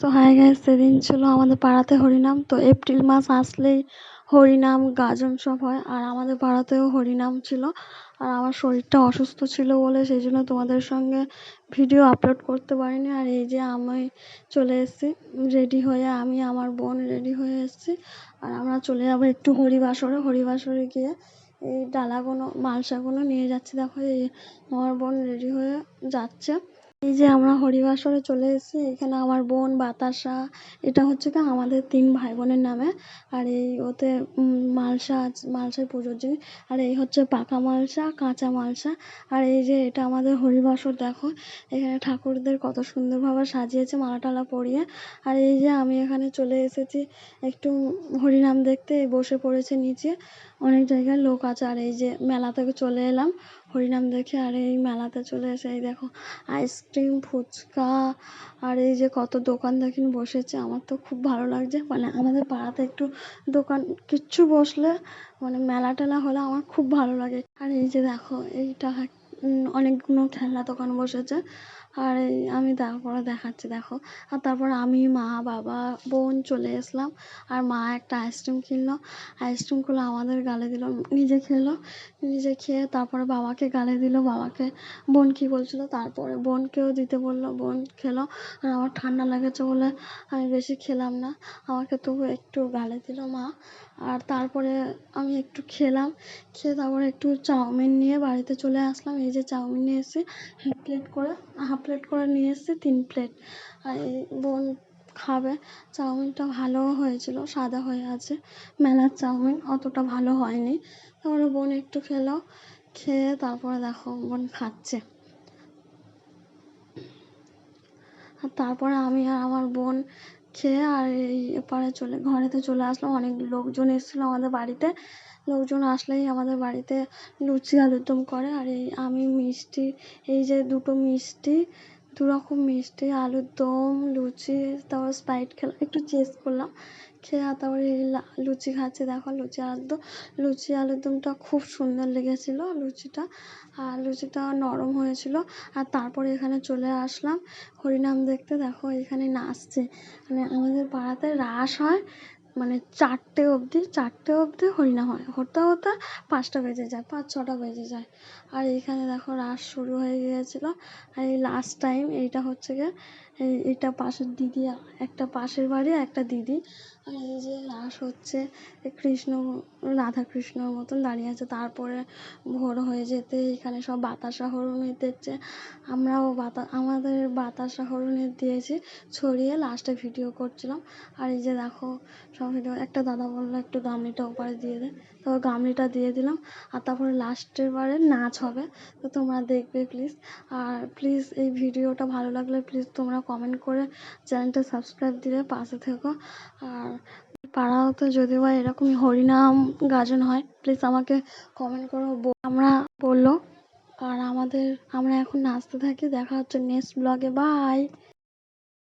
তো hi guys সেদিন ছিল আমাদের পাড়াতে হরিনাম। তো এপ্রিল মাস আসলেই হরিনাম, গাজন সব হয়। আর আমাদের পাড়াতেও হরিনাম ছিল। আর আমার শরীরটা অসুস্থ ছিল বলে সেই জন্য তোমাদের সঙ্গে ভিডিও আপলোড করতে পারিনি। আর এই যে আমি চলে এসেছি, রেডি হয়ে আমি, আমার বোন রেডি হয়ে এসেছি। আর আমরা চলে যাব একটু হরিবাসরে। হরিবাসরে গিয়ে এই ডালাগুলো মালসাগুলো নিয়ে যাচ্ছি। দেখো এই আমার বোন রেডি হয়ে যাচ্ছে। এই যে আমরা হরিবাসরে চলে এসেছি, এখানে আমার বোন বাতাসা, এটা হচ্ছে কি আমাদের তিন ভাই বোনের নামে। আর এই ওতে মালসা মালসায় পুজোর জিনিস আর এই হচ্ছে পাকা মালসা, কাঁচা মালসা। আর এই যে এটা আমাদের হরিবাসর দেখো। এখানে ঠাকুরদের কত সুন্দরভাবে সাজিয়েছে মালা টালা পরিয়ে। আর এই যে আমি এখানে চলে এসেছি, একটু হরিনাম দেখতে, বসে পড়েছে নিচে। অনেক জায়গায় লোক আছে। আর এই যে মেলা থেকে চলে এলাম। হরিনাম দেখে, আর এই মেলাতে চলে এসে, এই দেখো আইসক্রিম, ফুচকা, আর এই যে কত দোকান দেখেন বসেছে, আমার তো খুব ভালো লাগছে। মানে আমাদের পাড়াতে একটু দোকান, কিচ্ছু বসলে মানে মেলা টেলা হলে আমার খুব ভালো লাগে। আর এই যে দেখো, এইটা অনেকগুলো খেলনা দোকান বসেছে। আর আমি তারপরে দেখাচ্ছি, দেখো। আর তারপর আমি, মা, বাবা, বোন চলে আসলাম। আর মা একটা আইসক্রিম কিনলো। আইসক্রিমগুলো আমাদের গালে দিল, নিজে খেলো। নিজে খেয়ে তারপরে বাবাকে গালে দিল। বাবাকে, বোন কি বলছিল? তারপরে বোনকেও দিতে বলল। বোন খেলো। আর আমার ঠান্ডা লেগেছে বলে আমি বেশি খেলাম না। আমাকে তবু একটু গালে দিল মা। আর তারপরে আমি একটু খেলাম। খেয়ে তারপরে একটু চাউমিন নিয়ে বাড়িতে চলে আসলাম। এই যে চাউমিন নিয়ে এসেছি হাফ প্লেট করে হাফ প্লেট করে নিয়ে এসেছি, তিন প্লেট আর বোন খাবে। চাউমিনটা ভালো হয়েছিল, সাদা হয়ে আছে। মেলার চাউমিন অতটা ভালো হয়নি। তারপরে বোন একটু খেলো, খেয়ে তারপরে দেখো বোন খাচ্ছে। আর তারপরে আমি আর আমার বোন খেয়ে আর এই এপারে চলে, ঘরেতে চলে আসলাম। অনেক লোকজন এসেছিল আমাদের বাড়িতে। লোকজন আসলেই আমাদের বাড়িতে লুচি আলুর দম করে। আর এই আমি মিষ্টি, এই যে দুটো মিষ্টি দু রকম মিষ্টি, আলুর দম, লুচি, তারপর স্প্রাইট খেলাম, একটু চেস করলাম, খেয়ে তারপরে লুচি খাচ্ছি, দেখো লুচি আলুর দম, লুচি আলুর দমটা খুব সুন্দর লেগেছিলো লুচিটা, আর লুচিটা নরম হয়েছিল, আর তারপরে এখানে চলে আসলাম, হরিনাম দেখতে, দেখো এখানে নাচছে মানে আমাদের পাড়াতে রাস হয় মানে চারটে অবধি চারটে অবধি হরিনাম হয়। হতে হতে পাঁচটা বেজে যায়, পাঁচ, ছটা বেজে যায়। আর এইখানে দেখো রাস শুরু হয়ে গিয়েছিল। আর এই লাস্ট টাইম এইটা হচ্ছে গিয়ে এটা পাশের দিদি, একটা পাশের বাড়ি, একটা দিদি। আর এই যে রাস হচ্ছে, কৃষ্ণ রাধা কৃষ্ণর মতন দাঁড়িয়ে আছে। তারপরে ভোর হয়ে যেতে, এখানে সব বাতাসা হরুণি দিচ্ছে আমরাও বাতা, আমাদের বাতাসা হরুণি দিয়েছি, ছড়িয়ে লাস্টে ভিডিও করছিলাম। আর এই যে দেখো, সব ভিডিও, একটা দাদা বলল, একটু গামলিটা ওপারে দিয়ে দে। তারপর গামলিটা দিয়ে দিলাম। আর তারপরে লাস্টের বারে নাচ হবে। তো তোমরা দেখবে, প্লিজ। আর প্লিজ, এই ভিডিওটা ভালো লাগলে প্লিজ তোমরা কমেন্ট করে চ্যানেলটা সাবস্ক্রাইব দিলে পাশে থেকো। আর পাড়াতে যদি বা এরকমই হরিনাম গাজন হয় প্লিজ আমাকে কমেন্ট করো। আমরা বলল, আর আমাদের, আমরা এখন নাচতে থাকি। দেখা হচ্ছে নেক্সট ব্লগে বাই